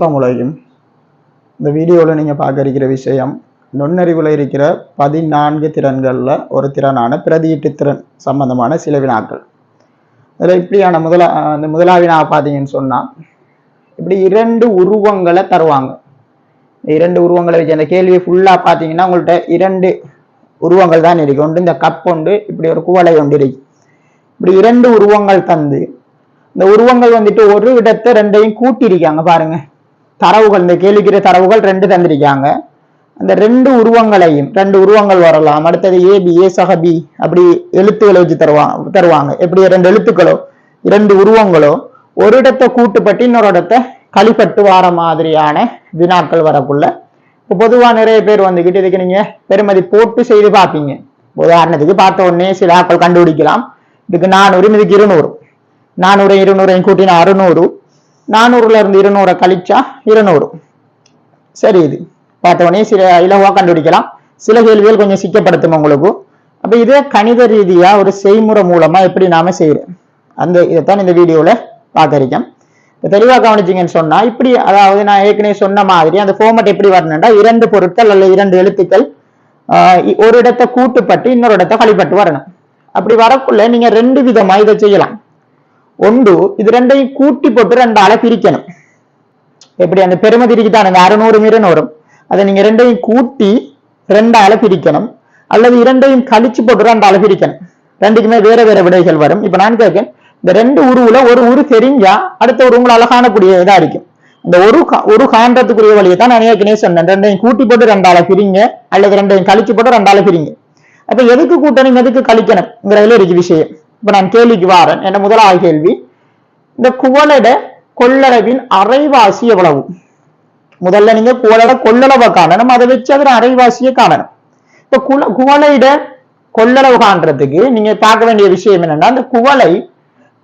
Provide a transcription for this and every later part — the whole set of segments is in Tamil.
அஸ்ஸலாமு அலைக்கும் இந்த வீடியோவில் நீங்கள் பார்க்க இருக்கிற விஷயம் நுண்ணறிவில் இருக்கிற பதினான்கு திறன்களில் ஒரு திறனான பிரதியீட்டு திறன் சம்பந்தமான சில வினாக்கள். அதில் இப்படியான முதலா அந்த முதலா வினா பார்த்தீங்கன்னு சொன்னால் இப்படி இரண்டு உருவங்களை தருவாங்க. இந்த இரண்டு உருவங்களை வச்சு அந்த கேள்வியை ஃபுல்லாக பார்த்தீங்கன்னா உங்கள்கிட்ட இரண்டு உருவங்கள் தான் இருக்கு. ஒன்று இந்த கப் ஒன்று இப்படி ஒரு குவளை ஒன்று இருக்கு. இப்படி இரண்டு உருவங்கள் தந்து இந்த உருவங்கள் வந்துட்டு ஒரு இடத்தை ரெண்டையும் கூட்டியிருக்காங்க பாருங்க. தரவுகள் இந்த கேள்விக்கிற தரவுகள் ரெண்டு தந்திருக்காங்க. அந்த ரெண்டு உருவங்களையும் ரெண்டு உருவங்கள் வரலாம். அடுத்தது ஏ பி ஏ சக பி அப்படி எழுத்துக்களை வச்சு தருவாங்க தருவாங்க. எப்படி? ரெண்டு எழுத்துக்களோ இரண்டு உருவங்களோ ஒரு இடத்தை கூட்டுப்பட்டு இன்னொரு இடத்தை கழிப்பட்டு வார மாதிரியான வினாக்கள் வரக்குள்ள இப்போ பொதுவாக நிறைய பேர் வந்துக்கிட்டு இதுக்கு நீங்க பெருமதி போட்டு செய்து பார்ப்பீங்க. உதாரணத்துக்கு பார்த்த உடனே சில ஆட்கள் கண்டுபிடிக்கலாம். இதுக்கு நானூறு இதுக்கு இருநூறு. நானூறு இருநூறையும் கூட்டினா அறுநூறு. நானூறுல இருந்து இருநூறை கழிச்சா இருநூறு. சரி இது. பார்த்த உடனே சில இலவா கண்டுபிடிக்கலாம். சில கேள்விகள் கொஞ்சம் சிக்கப்படுத்தும் உங்களுக்கு. அப்ப இதே கணித ரீதியா ஒரு செய்முறை மூலமா எப்படி நாம செய்யறேன் அந்த இதைத்தான் இந்த வீடியோல பார்க்க இருக்கேன். இப்ப தெளிவா கவனிச்சீங்கன்னு சொன்னா இப்படி அதாவது நான் ஏற்கனவே சொன்ன மாதிரி அந்த ஃபார்மட் எப்படி வரணும்னா இரண்டு பொருட்கள் அல்ல இரண்டு எழுத்துக்கள் ஆஹ் ஒரு இடத்தை கூட்டுப்பட்டு இன்னொரு இடத்தை கழிப்பட்டு வரணும். அப்படி வரக்குள்ள நீங்க ரெண்டு விதமா இதை செய்யலாம். ஒன்று இது ரெண்டையும் கூட்டி போட்டு ரெண்டால பிரிக்கணும். எப்படி? அந்த பெருமை திரிக்குதான் அந்த அறுநூறும் இருநூறும். அதை நீங்க ரெண்டையும் கூட்டி ரெண்டால பிரிக்கணும். அல்லது இரண்டையும் கழிச்சு போட்டு ரெண்டால பிரிக்கணும். ரெண்டுக்குமே வேற வேற விடைகள் வரும். இப்ப நான் கேட்கேன் இந்த ரெண்டு உருவுல ஒரு உரு தெரிஞ்சா அடுத்த ஒரு உங்களால காணக்கூடிய இதா இருக்கும். இந்த ஒரு கா- ஒரு காண்றதுக்குரிய வழியை தான் நான் ஏற்கனவே சொன்னேன். ரெண்டையும் கூட்டி போட்டு ரெண்டால பிரிங்க அல்லது ரெண்டையும் கழிச்சு போட்டு ரெண்டால பிரிங்க. அப்ப எதுக்கு கூட்டணும் எதுக்கு கழிக்கணும்ங்கிறதுல இருக்கு விஷயம். இப்ப நான் கேள்விக்கு வாரேன். என்ன முதலாவது கேள்வி. இந்த குவலட கொள்ளளவின் அரைவாசி எவ்வளவு? முதல்ல நீங்க குவலட கொள்ளளவை காணணும். அதை வச்சு அதோட அரைவாசியை காணணும். இப்ப குல குவலையிட கொள்ளளவு காண்றதுக்கு நீங்க பார்க்க வேண்டிய விஷயம் என்னன்னா அந்த குவளை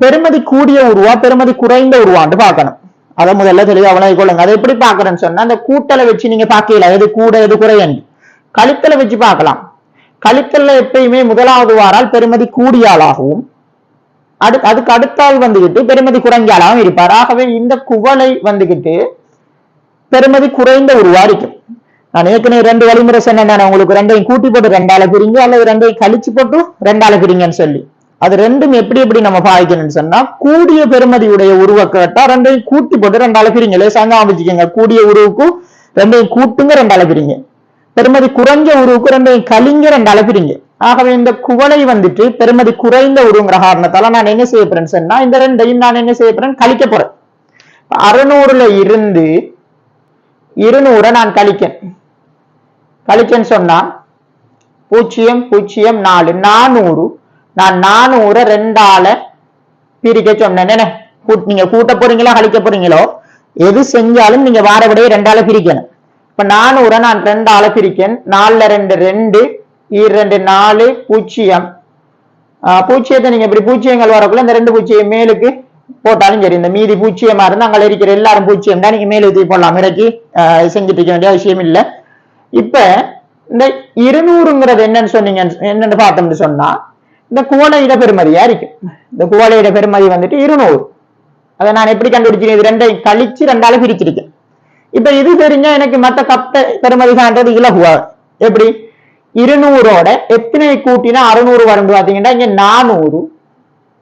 பெருமதி கூடிய உருவா பெருமதி குறைந்த உருவான்னு பார்க்கணும். அதை முதல்ல தெளிவா உணவு கொள்ளுங்க. அதை எப்படி பாக்குறேன்னு சொன்னா அந்த கூட்டலை வச்சு நீங்க பார்க்கல. எது கூட எது குறையன்னு. கழித்தலை வச்சு பார்க்கலாம். கழித்தல்ல எப்பயுமே முதலாவது வாரால் பெருமதி கூடிய ஆளாகவும் அடு அதுக்கு அடுத்தால் வந்துகிட்டு பெருமதி குறைஞ்சாலாகவும் இருப்பார். ஆகவே இந்த குவளை வந்துகிட்டு பெருமதி குறைந்த ஒரு இருக்கும் நான் ஏற்கனவே ரெண்டு வழிமுறை சொன்னேன் உங்களுக்கு. ரெண்டையும் கூட்டி போட்டு ரெண்டால பிரிங்க அல்லது ரெண்டையும் கழிச்சு போட்டு ரெண்டால பிரிங்கன்னு சொல்லி. அது ரெண்டும் எப்படி எப்படி நம்ம பாவிக்கணும்னு சொன்னா கூடிய பெருமதியுடைய உருவ கேட்டா ரெண்டையும் கூட்டி போட்டு ரெண்டால பிரிங்க. லேசாங்க அமைச்சிக்கோங்க கூடிய உருவுக்கும் ரெண்டையும் கூட்டுங்க ரெண்டால பிரிங்க. பெருமதி குறைஞ்ச உருவுக்கு ரெண்டையும் கலிங்க ரெண்டால பிரிங்க ஆகவே இந்த குவளை வந்துட்டு பெருமதி குறைந்த உருங்கிற காரணத்தால நான் என்ன செய்ய போறேன்னு சொன்னா இந்த ரெண்டையும் நான் என்ன செய்ய போறேன்? கழிக்க போறேன். அறுநூறுல இருந்து இருநூறை நான் கழிக்கேன். கழிக்கேன்னு சொன்னா பூஜ்ஜியம் பூஜ்ஜியம் நாலு நானூறு. நான் நானூறு ரெண்டால பிரிக்க சொன்னேன். என்ன? நீங்க கூட்ட போறீங்களோ கழிக்க போறீங்களோ? எது செஞ்சாலும் நீங்க வார விடையை ரெண்டால பிரிக்கணும். இப்ப நானூறை நான் ரெண்டால பிரிக்கேன். நாலுல ரெண்டு ரெண்டு இரண்டு நாலு பூஜ்ஜியம். பூச்சியத்தை நீங்க இப்படி பூச்சியங்கள் வரக்குள்ள இந்த ரெண்டு பூச்சியம் மேலுக்கு போட்டாலும் சரி இந்த மீதி பூச்சியமா இருந்தா அங்கே இருக்கிற எல்லாரும் பூச்சியம் தான். நீங்க மேலே ஊற்றி போடலாம். இறக்கி செஞ்சுட்டு இருக்க வேண்டிய அவசியம் இல்லை. இப்ப இந்த இருநூறுங்கிறது என்னன்னு சொன்னீங்க என்னன்னு பார்த்தோம்னு சொன்னா இந்த குவளையிட பெருமதியா இருக்கு. இந்த குவளையிட பெருமதி வந்துட்டு இருநூறு. அதை நான் எப்படி கண்டுபிடிச்சிருக்கேன் இது ரெண்டையும் கழிச்சு ரெண்டாலும் பிரிச்சிருக்கேன். இப்ப இது தெரிஞ்சா எனக்கு மத்த கப்ட பெருமதி காண்றது இலகுவா எப்படி? இருநூறோட எத்தனை கூட்டினா அறுநூறு வரும் பாத்தீங்கன்னா இங்க நானூறு.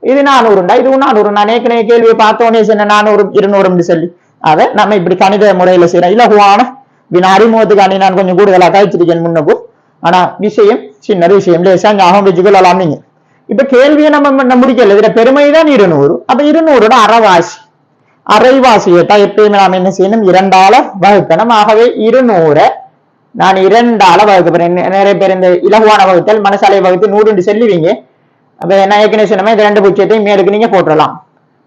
இது நானூறுண்டா இது நானூறு நான் ஏற்கனவே கேள்வியை பார்த்தோன்னே சொன்ன நானூறு இருநூறுன்னு சொல்லி. அதை நம்ம இப்படி கணித முறையில செய்யறோம். இலகுவான வினா அறிமுகத்துக்காண்டி நான் கொஞ்சம் கூடுதலா காய்ச்சிருக்கேன் முன்னக்கும் ஆனா விஷயம் சின்ன விஷயம். லேசா ஞாபகம் வச்சுக்கொள்ளலாம் நீங்க. இப்ப கேள்வியை நம்ம முடிக்கல. இதுல பெருமை தான் இருநூறு. அப்ப இருநூறோட அறவாசி. அரைவாசியை தான் எப்பயுமே நாம் என்ன செய்யணும்? இரண்டால வகுக்கணும். ஆகவே இருநூறு நான் இரண்டால வகுக்க போறேன். நிறைய பேர் இந்த இலகுவான வகுத்தல் மனசாலை வகுத்து நூறுண்டு செல்லுவீங்க. அப்ப நான் ஏற்கனவே சொன்னமே இந்த ரெண்டு பூச்சியத்தையும் மேலுக்கு நீங்க போட்டுடலாம்.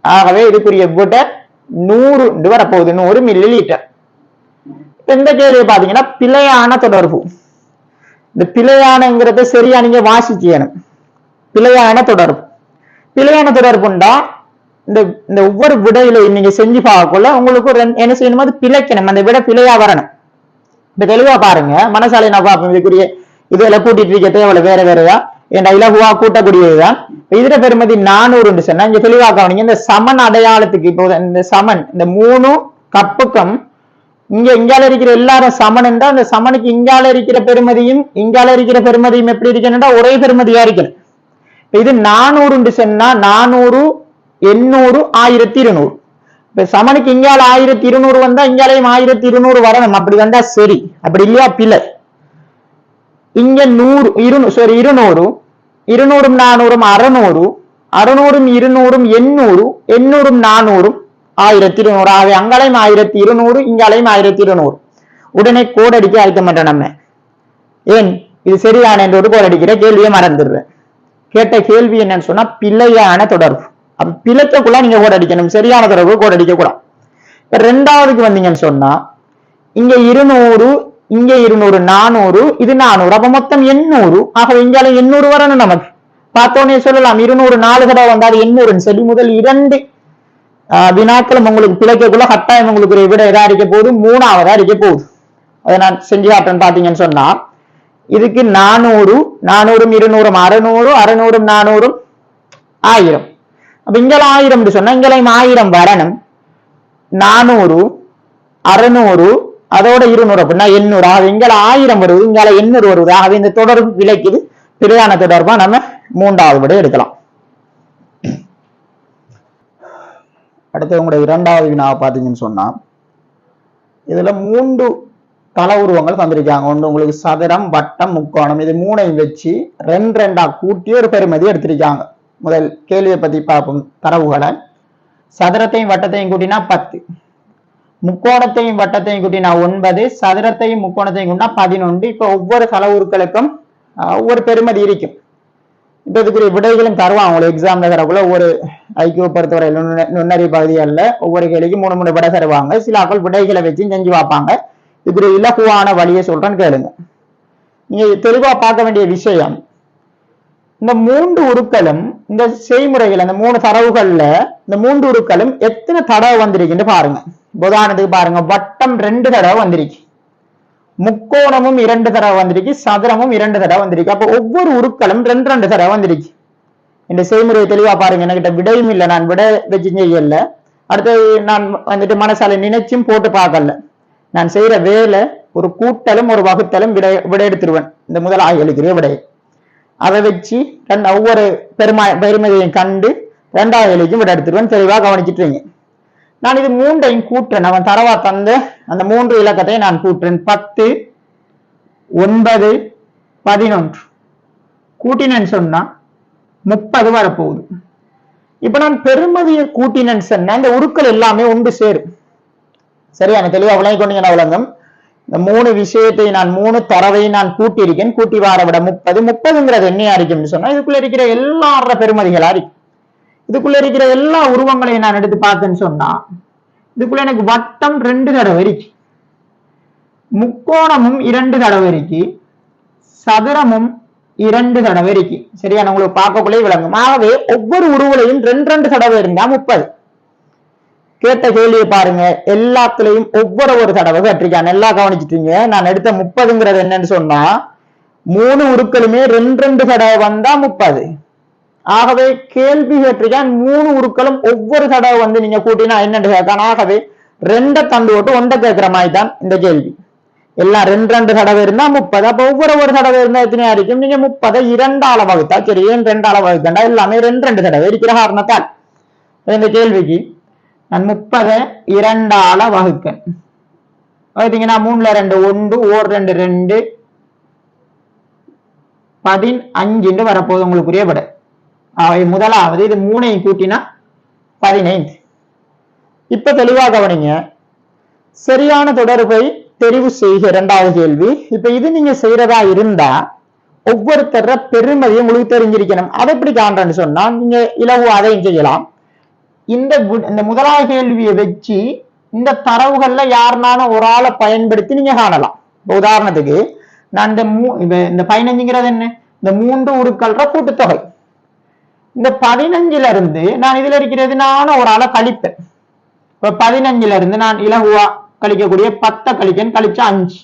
ஆகவே இதுக்குரிய விட நூறு வரப்போகுது. நூறு மில்லி லிட்டர் இந்த கேள்வி பாத்தீங்கன்னா பிழையான தொடர்பு. இந்த பிழையானங்கிறத சரியா நீங்க வாசிக்கணும். பிழையான தொடர்பு. பிழையான தொடர்புண்டா இந்த இந்த ஒவ்வொரு விடையிலையும் நீங்க செஞ்சு பார்க்கக்குள்ள உங்களுக்கு ஒரு என்ன செய்யணுமோ அது பிழைக்கணும். அந்த விட பிழையா வரணும். இப்ப தெளிவா பாருங்க. மனசாலை நான் பார்ப்போம் இதுக்குரிய இதுல கூட்டிட்டு இருக்க தேவையில்ல. வேற வேறயா? என் இலகுவா கூட்டக்கூடியதுதான்? இதர பெருமதி நானூறுன்னு சொன்னா இங்க தெளிவா கவனிங்க. இந்த சமன் அடையாளத்துக்கு இப்போ இந்த சமன் இந்த மூணு கப்புக்கும் இங்க இங்கால இருக்கிற எல்லாரும் சமன் என்றா அந்த சமனுக்கு இங்கால இருக்கிற பெருமதியும் இங்கால இருக்கிற பெருமதியும் எப்படி இருக்கணும்னா ஒரே பெருமதியா இருக்கணும். இது நானூறுன்னு சொன்னா நானூறு எண்ணூறு ஆயிரத்தி இருநூறு இப்ப சமனுக்கு இங்கால ஆயிரத்தி இருநூறு வந்தா இங்காலையும் ஆயிரத்தி இருநூறு வரணும். அப்படி வந்தா சரி. அப்படி இல்லையா? பிள்ளை இங்க நூறு இருநூறு சாரி இருநூறு இருநூறும் நானூறும் அறுநூறு அறுநூறும் இருநூறும் எண்ணூறு எண்ணூறும் நானூறும் ஆயிரத்தி இருநூறு ஆக அங்காலையும் ஆயிரத்தி இருநூறு இங்காலையும் ஆயிரத்தி இருநூறு உடனே கோடடிக்க அழைக்க மாட்டோம் நம்ம. ஏன்? இது சரியான என்று ஒரு கோடடிக்கிற கேள்வியை மறந்துடுறேன். கேட்ட கேள்வி என்னன்னு சொன்னா பிள்ளையான தொடர்பு. அப்ப பிழைக்கக்குள்ள நீங்க கோடடிக்கணும் சரியான தொடர்பு கோடடிக்க கூடாது இப்ப ரெண்டாவதுக்கு வந்தீங்கன்னு சொன்னா இங்க இருநூறு இங்க இருநூறு நானூறு இது நானூறு. அப்ப மொத்தம் எண்ணூறு. ஆகவே இங்கால எண்ணூறு வரணும் நமக்கு. பார்த்தோன்னே சொல்லலாம் இருநூறு நாலு தடவை வந்தால் எண்ணூறுன்னு சொல்லி முதல் இரண்டு ஆஹ், வினாக்களும் உங்களுக்கு பிழைக்கக்குள்ள கட்டாயம் உங்களுக்கு ஒரு விட எதா அடிக்க போகுது? மூணாவதா அடிக்க போகுது. அதை நான் செஞ்சு காட்டுறேன்னு பாத்தீங்கன்னு சொன்னா இதுக்கு நானூறு நானூறும் இருநூறும் அறுநூறு அறுநூறும் நானூறும் ஆயிரம். அப்ப இங்கெல்லாம் ஆயிரம் சொன்னா இங்கெல்லாம் ஆயிரம் வரணும். நானூறு அறுநூறு அதோட இருநூறு அப்படின்னா எண்ணூறு ஆக இங்கால ஆயிரம் வருது இங்கால எண்ணூறு வருது. ஆகவே இந்த தொடர்பு விலைக்குது பிரதான தொடர்பா நம்ம மூன்றாவது படி எடுக்கலாம். அடுத்து உங்களுடைய இரண்டாவது வினாவை பார்த்தீங்கன்னு சொன்னா இதுல மூன்று தல உருவங்கள் தந்திருக்காங்க. ஒன்று உங்களுக்கு சதுரம் வட்டம் முக்கோணம். இது மூணையும் வச்சு ரெண்டு ரெண்டா கூட்டி ஒரு பெருமதி எடுத்திருக்காங்க. முதல் கேள்வியை பத்தி பார்ப்போம். தரவுகளை சதுரத்தையும் வட்டத்தையும் கூட்டினா பத்து. முக்கோணத்தையும் வட்டத்தையும் கூட்டினா ஒன்பது. சதுரத்தையும் முக்கோணத்தையும் கூட்டினா பதினொன்று. இப்ப ஒவ்வொரு தல ஆஹ், ஒவ்வொரு பெருமதி இருக்கும். இப்போ இதுக்குரிய விடைகளும் தருவாங்க. உங்களுக்கு எக்ஸாம்ல தரக்குள்ள ஒவ்வொரு ஐக்கிய பொறுத்தவரை நுண்ணறி பகுதிகளில் ஒவ்வொரு கேள்விக்கும் மூணு மூணு விடை தருவாங்க. சில ஆக்கள் விடைகளை வச்சு செஞ்சு பார்ப்பாங்க. இதுக்குரிய இலகுவான வழியை சொல்றேன்னு கேளுங்க. நீங்க தெளிவா பார்க்க வேண்டிய விஷயம் இந்த மூன்று உருக்களும் இந்த செய்முறைகள் அந்த மூணு தரவுகள்ல இந்த மூன்று உருக்களும் எத்தனை தடவை வந்திருக்குன்னு பாருங்க. உதாரணத்துக்கு பாருங்க வட்டம் ரெண்டு தடவை வந்திருக்கு. முக்கோணமும் இரண்டு தடவை வந்திருக்கு சதுரமும் இரண்டு தடவை வந்திருக்கு. அப்ப ஒவ்வொரு உருக்களும் ரெண்டு ரெண்டு தடவை வந்திருக்கு. இந்த செய்முறையை தெளிவா பாருங்க என்கிட்ட விடையும் இல்லை நான் விட வச்சு செய்யல. அடுத்து நான் வந்துட்டு மனசால நினைச்சும் போட்டு பார்க்கல. நான் செய்யற வேலை ஒரு கூட்டலும் ஒரு வகுத்தலும் விடை விடை எடுத்துருவேன். இந்த முதலாக எழுக்கிற விடை. அதை வச்சு ரெண்டு ஒவ்வொரு பெருமா பெருமதியையும் கண்டு ரெண்டாவது எழுதியும் விட எடுத்துருவேன் தெளிவாக கவனிச்சிட்டுருங்க நான் இது மூன்றையும் கூட்டுறேன். அவன் தரவா தந்த அந்த மூன்று இலக்கத்தையும் நான் கூட்டுறேன். பத்து ஒன்பது பதினொன்று. கூட்டினேன்னு சொன்னா முப்பது வரப்போகுது. இப்ப நான் பெருமதியை கூட்டினேன்னு சொன்னா இந்த உருக்கள் எல்லாமே உண்டு சேரும். சரியான எனக்கு தெளிவா விளங்கி கொண்டீங்கன்னா விளங்கும்? இந்த மூணு விஷயத்தை நான் மூணு தரவை நான் கூட்டியிருக்கேன். கூட்டி வார விட முப்பது. முப்பதுங்கிறது என்னையா இருக்கும்னு சொன்னா இதுக்குள்ள இருக்கிற எல்லார பெருமதிகளா இருக்கு இதுக்குள்ள இருக்கிற எல்லா உருவங்களையும் நான் எடுத்து பார்த்தேன்னு சொன்னா இதுக்குள்ள எனக்கு வட்டம் ரெண்டு தடவை இருக்கு. முக்கோணமும் இரண்டு தடவை இருக்கு. சதுரமும் இரண்டு தடவை இருக்கு. சரியா? உங்களுக்கு பார்க்கக்குள்ளே விளங்கும். ஆகவே ஒவ்வொரு உருவலையும் ரெண்டு ரெண்டு தடவை இருந்தா முப்பது. கேட்ட கேள்வியை பாருங்க. எல்லாத்துலயும் ஒவ்வொரு ஒரு தடவை கட்டிருக்கான் நல்லா கவனிச்சிட்டீங்க. நான் எடுத்த முப்பதுங்கிறது என்னன்னு சொன்னா மூணு உருக்களுமே ரெண்டு ரெண்டு தடவை வந்தா முப்பது. ஆகவே கேள்வி கேட்டிருக்கான் மூணு உருக்களும் ஒவ்வொரு தடவை வந்து நீங்க கூட்டினா என்னன்னு கேட்கான் ஆகவே ரெண்டை தந்து போட்டு ஒன்றை கேட்கிற மாதிரி தான் இந்த கேள்வி. எல்லாம் ரெண்டு ரெண்டு தடவை இருந்தா முப்பது. அப்ப ஒவ்வொரு ஒரு தடவை இருந்தா எத்தனையா இருக்கும்? நீங்க முப்பதை இரண்டால வகுத்தா சரி ஏன் ரெண்டால வகுத்தா எல்லாமே ரெண்டு ரெண்டு தடவை இருக்கிற காரணத்தால். இந்த கேள்விக்கு நான் முப்பதை இரண்டால வகுக்கேன் பார்த்தீங்கன்னா மூணுல ரெண்டு ஒன்று ஓர் ரெண்டு ரெண்டு. பதினஞ்சுன்னு வரப்போகுது உங்களுக்கு புரியப்பட அவை முதலாவது இது மூணையும் கூட்டினா பதினைந்து. இப்ப தெளிவாக கவனிங்க. சரியான தொடர்பை தெரிவு செய்க இரண்டாவது கேள்வி. இப்ப இது நீங்க செய்யறதா இருந்தா ஒவ்வொருத்தர பெருமதியும் உங்களுக்கு தெரிஞ்சிருக்கணும். அதை எப்படி காண்றேன்னு சொன்னா நீங்க இலவு அதையும் செய்யலாம். இந்த இந்த முதலாவது கேள்வியை வச்சு இந்த தரவுகள்ல யாருனாலும் ஒரு ஆளை பயன்படுத்தி நீங்க காணலாம். உதாரணத்துக்கு நான் இந்த மூ இந்த- இந்த பதினஞ்சுங்கிறது என்ன? இந்த மூன்று உருக்கள்ற கூட்டுத்தொகை. இந்த பதினஞ்சுல இருந்து நான் இதுல இருக்கிறது நானும் ஒரு ஆளை கழிப்பேன். இப்ப பதினஞ்சுல இருந்து நான் இலகுவா கழிக்கக்கூடிய பத்தை கழிக்கன்னு கழிச்சா அஞ்சு.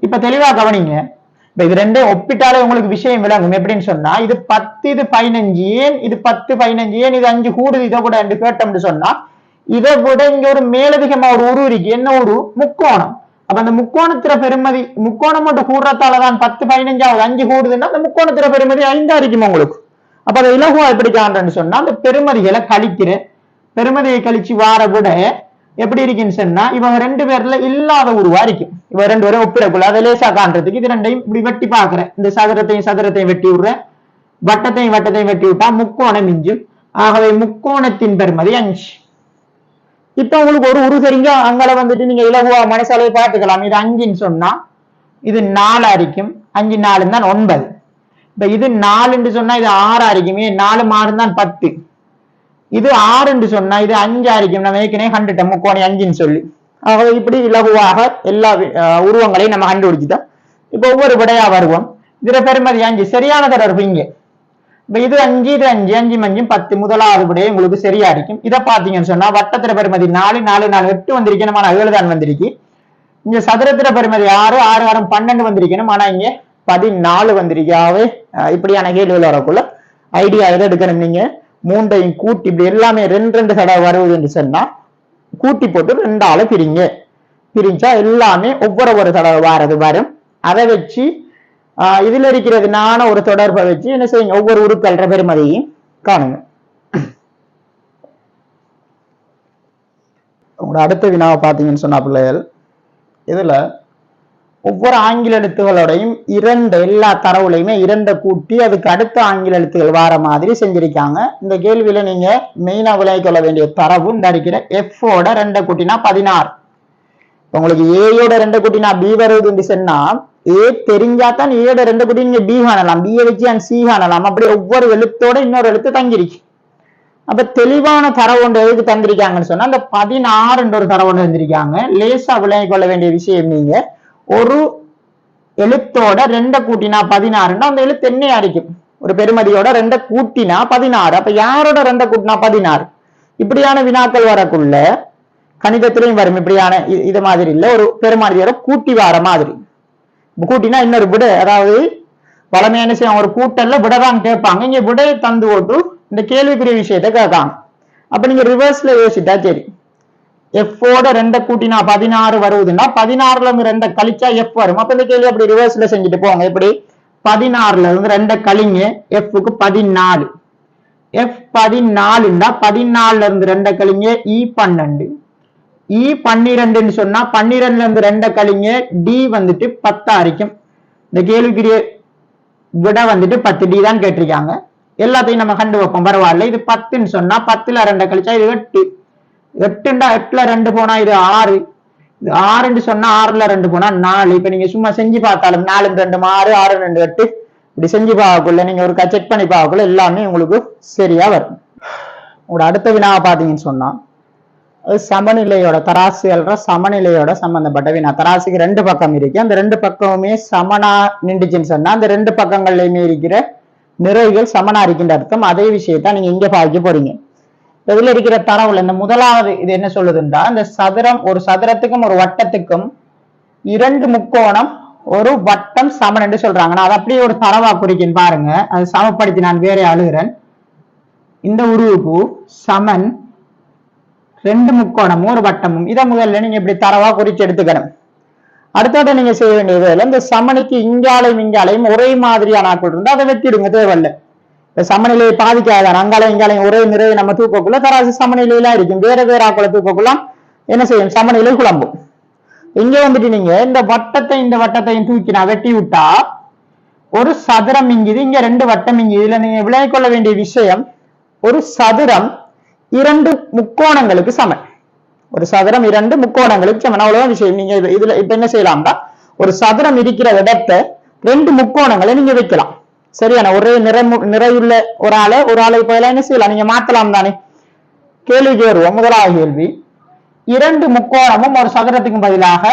இப்ப தெளிவா கவனிங்க இது ரெண்டையும் ஒப்பிட்டாலே உங்களுக்கு விஷயம் விளங்கும். எப்படின்னு சொன்னா இது பத்து இது பதினஞ்சு ஏன் இது பத்து பதினஞ்சு ஏன் இது அஞ்சு கூடுது இதை கூட என்று கேட்டோம்னு சொன்னா இதை விட இங்க ஒரு மேலதிகமா ஒரு உரு இருக்கு என்ன ஒரு முக்கோணம். அப்ப அந்த முக்கோணத்திர பெருமதி முக்கோணம் மட்டும் கூடுறதாலதான் பத்து பதினஞ்சாவது அஞ்சு கூடுதுன்னா அந்த முக்கோணத்திர பெருமதி ஐந்தா இருக்குமா உங்களுக்கு? அப்ப அதை இலகுவா எப்படி காண்றேன்னு சொன்னா அந்த பெருமதிகளை கழிக்கிற பெருமதியை கழிச்சு வார விட எப்படி இருக்குன்னு சொன்னா இவங்க ரெண்டு பேர்ல இல்லாத உருவா இருக்கும் இவ ரெண்டு பேரும் ஒப்பிடக்குள்ள அதை லேசா காண்றதுக்கு இது ரெண்டையும் இப்படி வெட்டி பாக்குறேன் இந்த சதுரத்தையும் சதுரத்தையும் வெட்டி விடுறேன். வட்டத்தையும் வட்டத்தையும் வெட்டி விட்டா முக்கோணம் மிஞ்சும். ஆகவே முக்கோணத்தின் பெருமதி அஞ்சு. இப்ப உங்களுக்கு ஒரு உரு தெரிஞ்சா அங்கே வந்துட்டு நீங்க இலகுவா மனசாலே பார்த்துக்கலாம். இது அஞ்சுன்னு சொன்னா இது நாலு அரிக்கும் அஞ்சு நாலு தான் ஒன்பது. இப்ப இது நாலுன்னு சொன்னா இது ஆறு அரிக்குமே நாலு மாறு தான் பத்து. இது ஆறுன்னு சொன்னா இது அஞ்சு அரிக்கும் நம்ம ஏற்கனவே கண்டுட்டோம் முக்கோணி அஞ்சுன்னு சொல்லி. ஆகவே இப்படி இலகுவாக எல்லா உருவங்களையும் நம்ம கண்டுபிடிச்சிட்டோம். இப்ப ஒவ்வொரு விடையா வருவோம். இதுல பெருமதி அஞ்சு. சரியான தடவை இருப்பீங்க இப்ப இது அஞ்சு இது அஞ்சு அஞ்சு மஞ்சும் பத்து. முதலாவது விடையே உங்களுக்கு சரியா இருக்கும். இதை பாத்தீங்கன்னு சொன்னா வட்டத்திர பெருமதி நாலு நாலு நாலு எட்டு வந்திருக்கணும். ஆனா ஏழு தான் வந்திருக்கு. இங்க சதுரத்திர பெருமதி ஆறு ஆறு ஆறும் பன்னெண்டு வந்திருக்கணும். ஆனா இங்க பதினாலு வந்திருக்காவே இப்படியான கேள்விகள் வரக்குள்ள ஐடியா எதை எடுக்கணும் நீங்க? மூன்றையும் கூட்டி இப்படி எல்லாமே ரெண்டு ரெண்டு தடவை வருவது என்று சொன்னா கூட்டி போட்டு ரெண்டால பிரிங்க. பிரிஞ்சா எல்லாமே ஒவ்வொரு ஒரு தடவை வாரது வரும். அதை வச்சு ஆஹ் இதுல இருக்கிறது நான ஒரு தொடர்பை வச்சு என்ன செய்யுங்க? ஒவ்வொரு உருக்கல்ற பெருமதியையும் காணுங்க. உங்களோட அடுத்த வினாவை பார்த்தீங்கன்னு சொன்னா பிள்ளைகள் இதுல ஒவ்வொரு ஆங்கில எழுத்துகளோடையும் இரண்டு எல்லா தரவுலையுமே இரண்டை கூட்டி அதுக்கு அடுத்த ஆங்கில எழுத்துகள் வார மாதிரி செஞ்சிருக்காங்க. இந்த கேள்வியில நீங்க மெயினா விளங்கிக் கொள்ள வேண்டிய தரவு இந்த இருக்கிற எஃப்ஓட ரெண்டை கூட்டினா பதினாறு. உங்களுக்கு ஏயோட ரெண்டு கூட்டினா பி வருதுன்னு சொன்னா ஏ தெரிஞ்சா தான் ஏட ரெண்டு கூட்டி நீங்க பி காணலாம். பிஏ வச்சு அண்ட் சி காணலாம். அப்படி ஒவ்வொரு எழுத்தோட இன்னொரு எழுத்து தங்கிருக்கு அப்ப தெளிவான தரவு ஒன்று எதுக்கு தந்திருக்காங்கன்னு சொன்னா அந்த பதினாறுன்ற ஒரு தரவு ஒன்று தந்திருக்காங்க. லேசா விளங்கிக் கொள்ள வேண்டிய விஷயம் நீங்க ஒரு எழுத்தோட ரெண்டை கூட்டினா பதினாறுன்னா அந்த எழுத்து என்ன அடிக்கும்? ஒரு பெருமதியோட ரெண்டை கூட்டினா பதினாறு. அப்ப யாரோட ரெண்டை கூட்டினா பதினாறு? இப்படியான வினாக்கள் வரக்குள்ள கணிதத்திலையும் வரும். இப்படியான இது மாதிரி இல்ல. ஒரு பெருமதியோட கூட்டி வார மாதிரி. கூட்டினா இன்னொரு விட அதாவது வளமையான செய்யும் ஒரு கூட்டல்ல விடதான் கேட்பாங்க. இங்க விடையை தந்து போட்டு இந்த கேள்விக்குரிய விஷயத்தை கேட்காங்க அப்ப நீங்க ரிவர்ஸ்ல யோசிட்டா சரி. எஃபோட ரெண்டை கூட்டினா பதினாறு வருவதுன்னா பதினாறுல இருந்து ரெண்டை கழிச்சா எஃப் வரும். அப்ப இந்த கேள்வி அப்படி ரிவர்ஸ்ல செஞ்சுட்டு போங்க எப்படி? பதினாறுல இருந்து ரெண்டை கழிங்க. எஃப்க்கு பதினாலு. எஃப் பதினாலுன்னா பதினாலுல இருந்து ரெண்டை கழிங்க இ பன்னெண்டு. இ பன்னிரெண்டுன்னு சொன்னா பன்னிரெண்டுல இருந்து ரெண்டை கழிங்க டி வந்துட்டு பத்தாரிக்கும் இந்த கேள்விக்குரிய விட வந்துட்டு பத்து. டி தான் கேட்டிருக்காங்க. எல்லாத்தையும் நம்ம கண்டு வைப்போம் பரவாயில்ல. இது பத்துன்னு சொன்னா பத்துல ரெண்டை கழிச்சா இது எட்டு. எட்டுண்டா எட்டுல ரெண்டு போனா இது ஆறு. இது ஆறுன்னு சொன்னா ஆறுல ரெண்டு போனா நாலு. இப்ப நீங்க சும்மா செஞ்சு பார்த்தாலும் நாலு ரெண்டு ஆறு ஆறு ரெண்டு எட்டு. இப்படி செஞ்சு பார்க்கக்குள்ள நீங்க ஒரு செக் பண்ணி பார்க்கக்குள்ள எல்லாமே உங்களுக்கு சரியா வரும். உங்களோட அடுத்த வினாவை பார்த்தீங்கன்னு சொன்னா அது சமநிலையோட அல்ற சமநிலையோட சம்பந்தப்பட்ட வினா. தராசுக்கு ரெண்டு பக்கம் இருக்கு. அந்த ரெண்டு பக்கமுமே சமனா நின்றுச்சுன்னு சொன்னா அந்த ரெண்டு பக்கங்கள்லயுமே இருக்கிற நிறைகள் சமனா இருக்கின்ற அர்த்தம். அதே விஷயத்த நீங்க இங்க பார்க்க போறீங்க. இதுல இருக்கிற தரவுல இந்த முதலாவது இது என்ன சொல்லுதுன்றா இந்த சதுரம் ஒரு சதுரத்துக்கும் ஒரு வட்டத்துக்கும் இரண்டு முக்கோணம் ஒரு வட்டம் சமன் என்று சொல்றாங்க. நான் அதை அப்படியே ஒரு தரவா குறிக்கேன் பாருங்க. அது சமப்படுத்தி நான் வேற அழுகிறேன். இந்த உருவுக்கு சமன் ரெண்டு முக்கோணமும் ஒரு வட்டமும். இதை முதல்ல நீங்க இப்படி தரவா குறிச்சு எடுத்துக்கணும். அடுத்தது நீங்க செய்ய வேண்டிய வேலை இந்த சமனுக்கு இங்காலையும் இங்காலையும் ஒரே மாதிரியான ஆக்கள் இருந்தால் அதை வெட்டிடுங்க தேவையில்லை. சமநிலையை பாதிக்காத அங்காலையும் இங்காலையும் ஒரே நிறைய நம்ம தூக்கக்குள்ள தராசு சமநிலையில இருக்கும். வேற வேற ஆக்களை தூக்கக்குள்ள என்ன செய்யும்? சமநிலை குழம்பும். இங்க வந்துட்டு நீங்க இந்த வட்டத்தை இந்த வட்டத்தையும் தூக்கி நான் வெட்டி விட்டா ஒரு சதுரம் இங்குது இங்க ரெண்டு வட்டம் இங்கு இதுல நீங்க விளங்கிக் கொள்ள வேண்டிய விஷயம் ஒரு சதுரம் இரண்டு முக்கோணங்களுக்கு சமன். ஒரு சதுரம் இரண்டு முக்கோணங்களுக்கு சமன். அவ்வளவுதான் விஷயம். நீங்க இதுல இப்ப என்ன செய்யலாம்டா? ஒரு சதுரம் இருக்கிற இடத்தை ரெண்டு முக்கோணங்களை நீங்க வைக்கலாம். சரியான ஒரே நிறை நிறையுள்ள ஒரு ஆளை ஒரு ஆளை போல என்ன செய்யலாம்? நீங்க மாத்தலாம் தானே. கேள்விக்கு வருவோம் முதலாவது கேள்வி. இரண்டு முக்கோணமும் ஒரு சதுரத்துக்கும் பதிலாக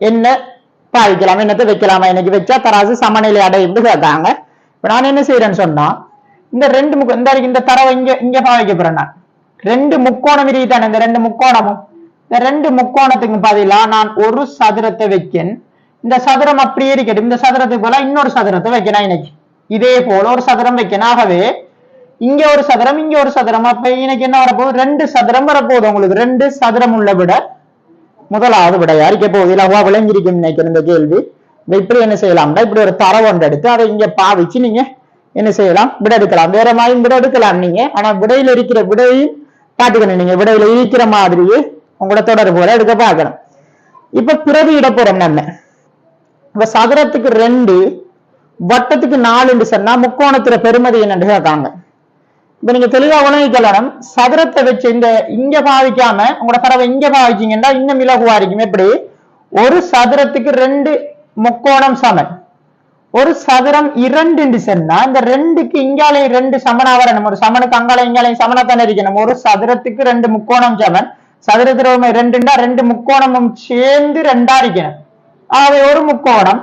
என்ன பாவிக்கலாம்? என்னத்தை வைக்கலாமா? இன்னைக்கு வச்சா தராசு சமநிலை அடையும்னு கேட்டாங்க. இப்ப நான் என்ன செய்யறேன்னு சொன்னா இந்த ரெண்டு முக்கோ இந்த இந்த தரவை இங்க இங்க பாவிக்க போறேன் நான். ரெண்டு முக்கோணம் இருக்குதானே இந்த ரெண்டு முக்கோணமும். இந்த ரெண்டு முக்கோணத்துக்கு பதிலா நான் ஒரு சதுரத்தை வைக்கேன். இந்த சதுரம் அப்படியே இருக்கட்டும். இந்த சதுரத்துக்கு போல இன்னொரு சதுரத்தை வைக்கணும் இன்னைக்கு. இதே போல ஒரு சதுரம் வைக்கணும். ஆகவே இங்க ஒரு சதுரம் இங்க ஒரு சதுரம். அப்ப எனக்கு என்ன வரப்போகுது? ரெண்டு சதுரம் வரப்போகுது உங்களுக்கு. ரெண்டு சதுரம் உள்ள விட முதலாவது விட. யாருக்கு போகுது இல்லவா விளங்கிருக்கும் நினைக்கிறேன் இந்த கேள்வி. இப்படி என்ன செய்யலாம்டா இப்படி ஒரு தர ஒன்று எடுத்து அதை இங்க பாவிச்சு நீங்க என்ன செய்யலாம்? விட எடுக்கலாம். வேற மாதிரி விட எடுக்கலாம் நீங்க. ஆனா விடையில இருக்கிற விடையும் பாத்துக்கணும் நீங்க. விடையில இருக்கிற மாதிரியே உங்களோட தொடர்புகளை எடுக்க பாக்கணும் இப்ப பிரதியிட போறோம் நம்ம. இப்ப சதுரத்துக்கு ரெண்டு வட்டத்துக்கு நாலுன்னு சொன்னா முக்கோணத்துல பெருமதி என்னன்னு கேட்காங்க. இப்ப நீங்க தெளிவா உணவிக்கலாம் சதுரத்தை வச்சு இந்த இங்க பாவிக்காம உங்களோட பறவை இங்க பாவிச்சீங்கன்னா இன்னும் இலகுவா இருக்கும். எப்படி? ஒரு சதுரத்துக்கு ரெண்டு முக்கோணம் சமன். ஒரு சதுரம் இரண்டு சொன்னா இந்த ரெண்டுக்கு இங்காலையும் ரெண்டு சமனா வரணும். ஒரு சமனுக்கு அங்காலையும் இங்காலையும் சமனா தானே இருக்கணும். ஒரு சதுரத்துக்கு ரெண்டு முக்கோணம் சமன். சதுரத்துல ரெண்டுண்டா ரெண்டு முக்கோணமும் சேர்ந்து ரெண்டா இருக்கணும். ஆகவே ஒரு முக்கோணம்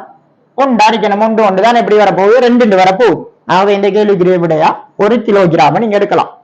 ஒன்றா இருக்கணும் ஒன்று ஒன்று தான் எப்படி வரப்போகுது. ரெண்டு வரப்போகுது. ஆகவே இந்த கேள்விக்குரிய விடையா? ஒரு கிலோகிராம் நீங்க எடுக்கலாம்.